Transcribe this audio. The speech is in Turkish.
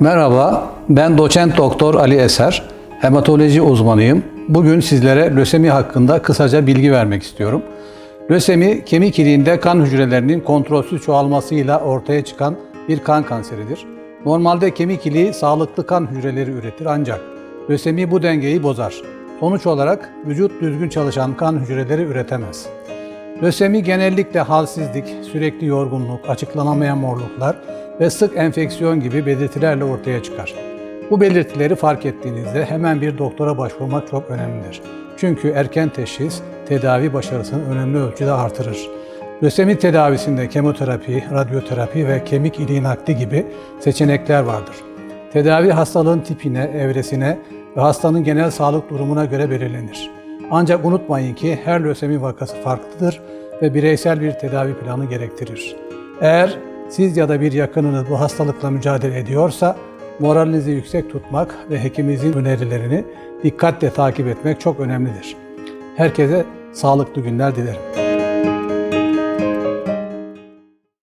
Merhaba, ben doçent doktor Ali Eser, hematoloji uzmanıyım. Bugün sizlere lösemi hakkında kısaca bilgi vermek istiyorum. Lösemi, kemik iliğinde kan hücrelerinin kontrolsüz çoğalmasıyla ortaya çıkan bir kan kanseridir. Normalde kemik iliği sağlıklı kan hücreleri üretir ancak lösemi bu dengeyi bozar. Sonuç olarak vücut düzgün çalışan kan hücreleri üretemez. Lösemi genellikle halsizlik, sürekli yorgunluk, açıklanamayan morluklar ve sık enfeksiyon gibi belirtilerle ortaya çıkar. Bu belirtileri fark ettiğinizde hemen bir doktora başvurmak çok önemlidir. Çünkü erken teşhis tedavi başarısını önemli ölçüde artırır. Lösemi tedavisinde kemoterapi, radyoterapi ve kemik iliği nakli gibi seçenekler vardır. Tedavi hastalığın tipine, evresine ve hastanın genel sağlık durumuna göre belirlenir. Ancak unutmayın ki her lösemi vakası farklıdır ve bireysel bir tedavi planı gerektirir. Eğer siz ya da bir yakınınız bu hastalıkla mücadele ediyorsa moralinizi yüksek tutmak ve hekiminizin önerilerini dikkatle takip etmek çok önemlidir. Herkese sağlıklı günler dilerim.